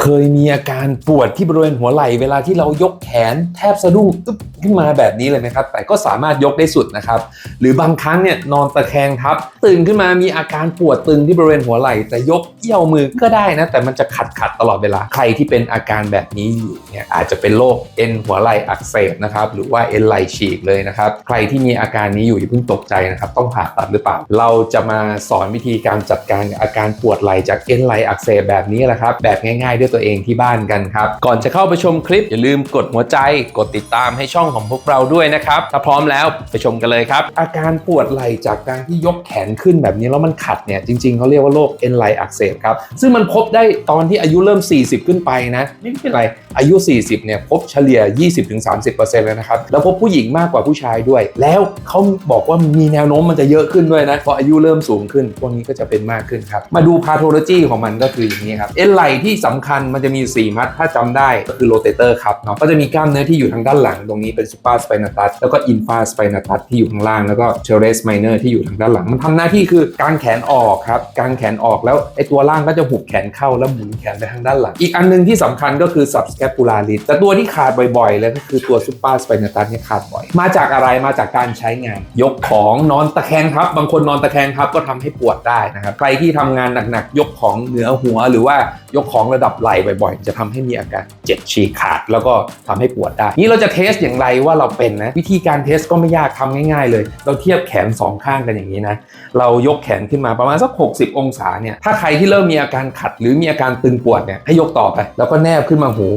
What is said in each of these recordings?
เคยมีอาการปวดที่บริเวณหัวไหล่เวลาที่เรายกแขนแทบสะดุ้งตึ๊บขึ้นมาแบบนี้เลยไหมครับ แต่ก็สามารถยกได้สุดนะครับ หรือบางครั้งเนี่ยนอนตะแคงทับ ตื่นขึ้นมามีอาการปวดตึงที่บริเวณหัวไหล่ แต่ยกเอี้ยวมือก็ได้นะ แต่มันจะขัดขัดตลอดเวลา ใครที่เป็นอาการแบบนี้อยู่เนี่ยอาจจะเป็นโรคเอ็นหัวไหล่อักเสบนะครับหรือว่าเอ็นไหล่ฉีกเลยนะครับใครที่มีอาการนี้อยู่อย่าเพิ่งตกใจนะครับต้องผ่าตัดหรือเปล่า เราจะมาสอนวิธีการจัดการอาการปวดไหล่จากเอ็นไหล่อักเสบแบบนี้แหละครับแบบง่ายๆด้วยตัวเองที่บ้านกันครับ ก่อนจะเข้าไปชมคลิปอย่าลืมกดหัวใจ กดติดตามให้ช่องของพวกเราด้วยนะครับ ถ้าพร้อมแล้วไปชมกันเลยครับ อาการปวดไหล่จากการที่ยกแขนขึ้นแบบนี้แล้วมันขัดเนี่ยจริงๆเขาเรียกว่าโรคเอ็นไหล่อักเสบครับ ซึ่งมันพบได้ตอนที่อายุเริ่ม 40 ขึ้นไปนะไม่เป็นไรอายุ 40เนี่ยพบเฉลี่ย 20-30%เลยนะครับแล้วพบผู้หญิงมากกว่าผู้ชายด้วย แล้วเขาบอกว่ามีแนวโน้มมันจะเยอะขึ้นด้วยนะเพราะอายุเริ่มสูงขึ้นพวกนี้ก็จะเป็นมากขึ้นครับมาดูพาโทโลจีของมันก็คืออย่างนี้ครับเอ็นไหล่ที่สำคัญมันจะมี 4 มัดถ้าจำได้ก็คือโรเตเตอร์ครับเนาะก็จะมีกล้ามเนื้อที่อยู่ทางด้านหลังตรงนี้เป็นซูเปอร์สไปนาตัสแล้วก็อินฟาสไปนาตัสที่อยู่ข้างล่างแล้วก็เชเรสไมเนอร์ที่อยู่ทางด้านหลัง มันทำหน้าที่คือกางแขนออกครับกางแขนออกแล้วไอ้ตัวล่างก็จะหุบแขนเข้าแล้วหมุนแขนไปทางด้านหลัง อีกอันหนึงที่สำคัญก็คือ subscapularis แต่ตัวที่ขาดบ่อยๆเลยก็คือตัว super spinatus เนี่ยขาดบ่อย มาจากอะไรมาจากการใช้งาน ยกของนอนตะแคงทับ บางคนนอนตะแคงทับก็ทำให้ปวดได้นะครับใครที่ทำงานหนักๆยกของเหนือหัวหรือว่ายกของระดับไหล่บ่อยๆ จะทำให้มีอาการเจ็บฉีกขาด แล้วก็ทำให้ปวดได้ นี่เราจะเทสอย่างไรว่าเราเป็นนะ วิธีการเทสก็ไม่ยากทำง่าย ๆ เลย เราเทียบแขนสองข้างกันอย่างนี้นะ เรายกแขนขึ้นมาประมาณสัก 60 องศาเนี่ย ถ้าใครที่เริ่มมีอาการขัดหรือมีอาการตึงปวดเนี่ยให้ยกต่อไป แล้วก็แนบขึ้นมาหู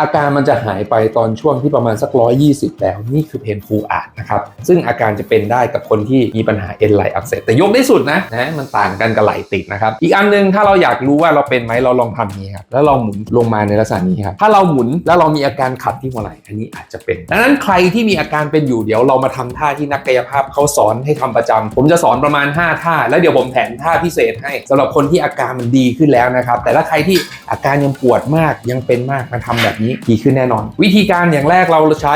อาการมันจะหายไปตอนช่วงที่ประมาณสัก120แล้ว นี่คือเพนฟูอาร์ตนะครับซึ่งอาการจะเป็นได้กับคนที่มีปัญหาเอ็นไหลอักเสบแต่ยกได้สุดนะนะมันต่างกันกับไหลติดนะครับอีกอันหนึงถ้าเราอยากรู้ว่าเราเป็นไหมเราลองทำอย่านี้ครับแล้วลองหมุนลงมาในลักษณะนี้ครับถ้าเราหมุนแล้วเรามีอาการขัดที่หัวไหล่อันนี้อาจจะเป็นดังนั้นใครที่มีอาการเป็นอยู่เดี๋ยวเรามาทำท่าที่นักกายภาพเขาสอนให้ทำประจำผมจะสอนประมาณ 5 ท่า แล้วเดี๋ยวผมแถมท่าพิเศษให้สำหรับคนที่อาการมันดีขึ้นแล้วนะครับแต่ถ้าใครที่อาการยังปวดมากยังเป็นมากมาทำแบบนี้ดีขึ้นแน่นอน วิธีการอย่างแรกเราใช้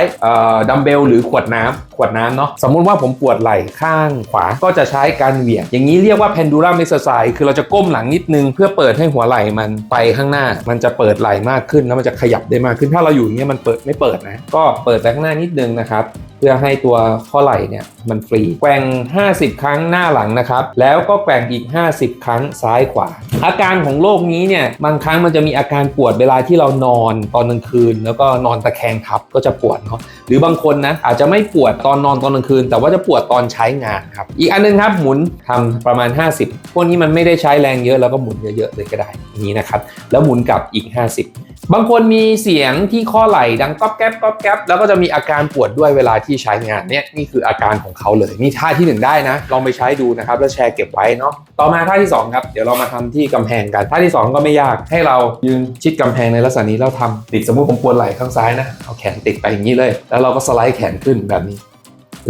ดัมเบลหรือขวดน้ำขวดน้ำเนาะสมมุติว่าผมปวดไหล่ข้างขวาก็จะใช้การเหวี่ยง อย่างนี้เรียกว่า pendulum exercise คือเราจะก้มหลังนิดนึง เพื่อเปิดให้หัวไหล่มันไปข้างหน้า มันจะเปิดไหล่มากขึ้นแล้วมันจะขยับได้มากขึ้นถ้าเราอยู่อย่างเงี้ยมันเปิดไม่เปิดนะ ก็เปิดไปข้างหน้านิดนึงนะครับเพื่อให้ตัวข้อไหล่เนี่ยมันฟรีแกว่ง 50 ครั้งหน้าหลังนะครับ แล้วก็แกว่งอีก 50 ครั้งซ้ายขวา อาการของโรคนี้เนี่ยบางครั้งมันจะมีอาการปวดเวลาที่เรานอนตอนกลางคืน แล้วก็นอนตะแคงทับก็จะปวดเนาะหรือบางคนนะอาจจะไม่ปวดตอนนอนตอนกลางคืน แต่ว่าจะปวดตอนใช้งานครับ อีกอันนึงครับหมุนทำประมาณ 50 พวกนี้มันไม่ได้ใช้แรงเยอะแล้วก็หมุนเยอะๆเลยก็ได้นี้นะครับ แล้วหมุนกลับอีก 50บางคนมีเสียงที่ข้อไหล่ดังก๊อบแก๊บก๊อบแก๊บแล้วก็จะมีอาการปวดด้วยเวลาที่ใช้งานเนี่ยนี่คืออาการของเขาเลยนี่ท่าที่หนึ่งได้นะ ลองไปใช้ดูนะครับ แล้วแชร์เก็บไว้เนาะต่อมาท่าที่สองครับ เดี๋ยวเรามาทำที่กำแพงกัน ท่าที่สองก็ไม่ยากให้เรายืนชิดกำแพงในลักษณะนี้แล้วทำติดสมมติผมปวดไหล่ข้างซ้ายนะเอาแขนติดไปอย่างนี้เลย แล้วเราก็สไลด์แขนขึ้นแบบนี้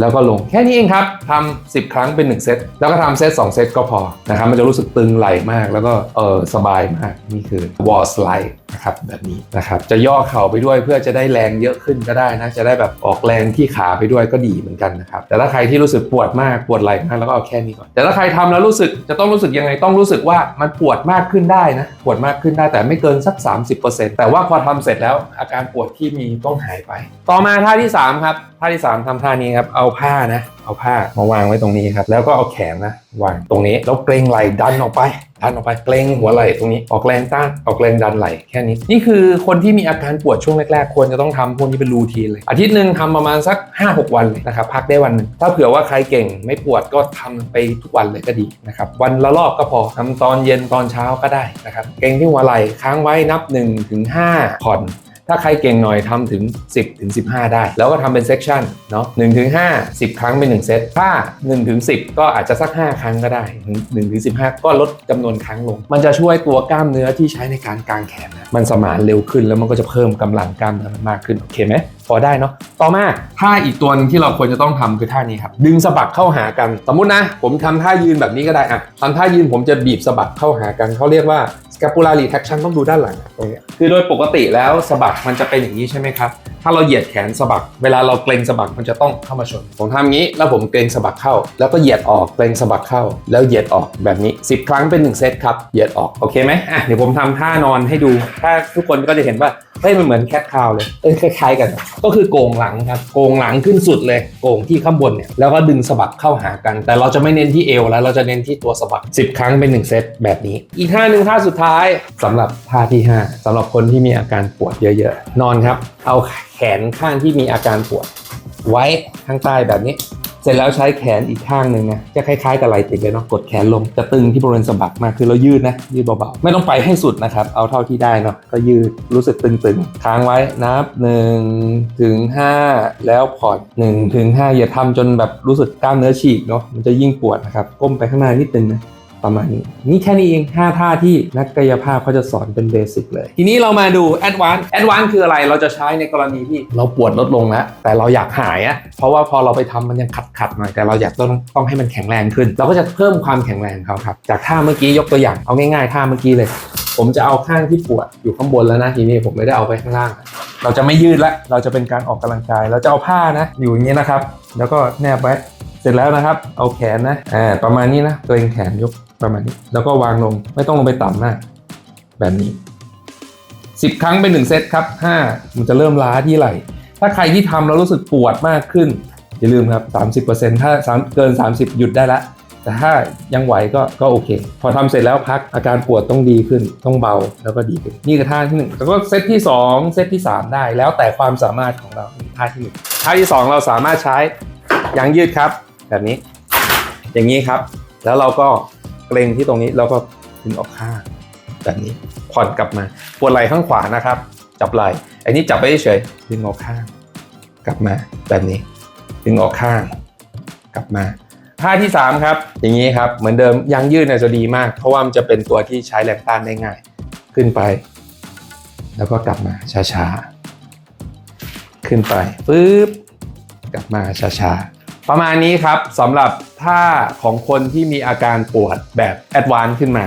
แล้วก็ลงแค่นี้เองครับทำ10 ครั้งเป็น 1 เซต แล้วก็ทำเซต2 เซตก็พอนะครับมันจะรู้สึกตึงไหล่มาก แล้วก็เออสบายมาก นี่คือวอลสไลด์ นะครับแบบนี้นะครับจะย่อเข่าไปด้วยเพื่อจะได้แรงเยอะขึ้นก็ได้นะจะได้แบบออกแรงที่ขาไปด้วยก็ดีเหมือนกันนะครับแต่ถ้าใครที่รู้สึกปวดมากปวดไหล่มากแล้วก็เอาแค่นี้ก่อนแต่ถ้าใครทำแล้วรู้สึกจะต้องรู้สึกยังไงต้องรู้สึกว่ามันปวดมากขึ้นได้นะปวดมากขึ้นได้แต่ไม่เกินสัก 30%แต่ว่าพอทำเสร็จแล้วอาการปวดที่มีต้องหายไป ต่อมาท่าที่สามครับท่าที่สามทำท่านี้ครับเอาผ้านะ เอาผ้ามาวางไว้ตรงนี้ครับ แล้วก็เอาแขนนะวางตรงนี้แล้วเกรงไหล่ดันออกไปดันออกไปเกรงหัวไหล่ตรงนี้ออกแรงต้านออกแรงดันไหล่แค่นี้ นี่คือคนที่มีอาการปวดช่วงแรกๆ ควรจะต้องทำพวกนี้เป็นรูทีนเลย อาทิตย์หนึ่งทำประมาณสัก 5-6 วันเลยนะครับพักได้วันหนึ่งถ้าเผื่อว่าใครเก่งไม่ปวดก็ทำไปทุกวันเลยก็ดีนะครับวันละรอบก็พอทำตอนเย็นตอนเช้าก็ได้นะครับเกรงที่หัวไหล่ค้างไว้นับ1ถึง5ผ่อน ถ้าใครเก่งหน่อยทำถึง 10ถึง15 ได้ แล้วก็ทำเป็นเซกชันเนาะ1ถึง5 10ครั้งเป็น1เซตถ้า1ถึง10 ก็อาจจะสัก 5 ครั้งก็ได้1ถึง15ก็ลดจำนวนครั้งลง มันจะช่วยตัวกล้ามเนื้อที่ใช้ในการกางแขนนะมันสมานเร็วขึ้นแล้วมันก็จะเพิ่มกำลังกล้ามเนื้อมันมากขึ้นโอเคไหม พอได้เนาะต่อมาท่าอีกตัวหนึงที่เราควรจะต้องทำคือท่านี้ครับ ดึงสะบักเข้าหากัน สมมุตินะ ผมทำท่ายืนแบบนี้ก็ได้อะทำท่ายืนผมจะบีบสะบักเข้าหากันเขาเรียกว่า scapular retraction ต้องดูด้านหลังตรงเนี้ยคือโดยปกติแล้วสะบักมันจะเป็นอย่างนี้ใช่ไหมครับถ้าเราเหยียดแขนสะบัก เวลาเราเกรงสะบักมันจะต้องเข้ามาชน ผมทำอย่างนี้แล้วผมเกรงสะบักเข้า แล้วก็เหยียดออกเกรงสะบักเข้า แล้วเหยียดออกแบบนี้ 10 ครั้งเป็น 1 เซตครับเหยียดออกโอเคไหมอะเดี๋ยวผมทำท่านอนให้ดู ถ้าทุกคนก็จะเห็นว่าเฮ้ยมันเหมือนแคทคาวเลยเอ้ยคล้ายๆกันก็คือโกงหลังครับโกงหลังขึ้นสุดเลยโกงที่ข้างบนเนี่ยแล้วก็ดึงสะบักเข้าหากัน แต่เราจะไม่เน้นที่เอวแล้วเราจะเน้นที่ตัวสะบัก10 ครั้งเป็น 1 เซตแบบนี้ อีกท่าหนึ่งท่าสุดท้ายสำหรับท่าที่ 5สำหรับคนที่มีอาการปวดเยอะ ๆ นอนครับ เอาแขนข้างที่มีอาการปวด ไว้ข้างใต้แบบนี้ เสร็จแล้วใช้แขนอีกข้างหนึ่งนะจะคล้ายๆกับไหล่ติดเลยเนาะกดแขนลงจะตึงที่บริเวณสะบักมากคือเรายืดนะยืดเบาๆไม่ต้องไปให้สุดนะครับ เอาเท่าที่ได้เนาะก็ยืดรู้สึกตึงๆค้างไว้นับ1ถึง5แล้วผ่อน1ถึง5อย่าทำจนแบบรู้สึกกล้ามเนื้อฉีกเนาะมันจะยิ่งปวดนะครับก้มไปข้างหน้านิดนึงนะ ประมาณนี้ นี่แค่นี้เอง 5 ท่าที่นักกายภาพเขาจะสอนเป็นเบสิกเลย ทีนี้เรามาดู Advance Advance คืออะไรเราจะใช้ในกรณีที่เราปวดลดลงแล้ว แต่เราอยากหายอะเพราะว่าพอเราไปทำมันยังขัดขัดๆหน่อยแต่เราอยากต้องต้องให้มันแข็งแรงขึ้น เราก็จะเพิ่มความแข็งแรงเขาครับจากท่าเมื่อกี้ยกตัวอย่างเอาง่ายๆท่าเมื่อกี้เลย ผมจะเอาข้างที่ปวดอยู่ข้างบนแล้วนะทีนี้ผมไม่ได้เอาไปข้างล่างเราจะไม่ยืดละเราจะเป็นการออกกำลังกาย เราจะเอาผ้านะ อยู่อย่างนี้นะครับ แล้วก็แนบไว้ เสร็จแล้วนะครับ เอาแขนนะอ่าประมาณนี้นะตัวเองแขนยกประมาณนี้ แล้วก็วางลงไม่ต้องลงไปต่ำมาก แบบนี้ 10 ครั้งเป็น1เซตครับ5มันจะเริ่มล้าที่ไหล่ ถ้าใครที่ทำแล้วรู้สึกปวดมากขึ้น อย่าลืมครับ 30%ถ้า3เกิน 30 หยุดได้ละแต่ถ้ายังไหวก็ก็โอเค พอทำเสร็จแล้วพักอาการปวดต้องดีขึ้น ต้องเบาแล้วก็ดีขึ้น นี่คือท่าที่1แล้วก็เซตที่ 2 เซตที่ 3 ได้ แล้วแต่ความสามารถของเราท่าที่หนึ่งท่าที่ 2 เราสามารถใช้ยางยืดครับ แบบนี้ อย่างนี้ครับ แล้วเราก็เกรงที่ตรงนี้แล้วก็ดึงออกข้างแบบนี้ผ่อนกลับมาปวดไหล่ข้างขวานะครับ จับไหล่อันนี้จับไปเฉยดึงออกข้าง กลับมาแบบนี้ ดึงออกข้าง กลับมาท่าที่ 3 ครับ อย่างนี้ครับ เหมือนเดิมยางยืดเนี่ยจะดีมาก เพราะว่ามันจะเป็นตัวที่ใช้แรงต้านได้ง่าย ขึ้นไป แล้วก็กลับมาช้าๆ ขึ้นไปปึ๊บกลับมาช้าๆ ประมาณนี้ครับสำหรับท่าของคนที่มีอาการปวดแบบแอดวานซ์ขึ้นมา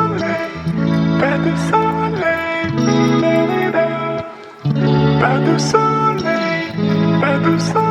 Père du soleil, Père du soleil, Père du soleil.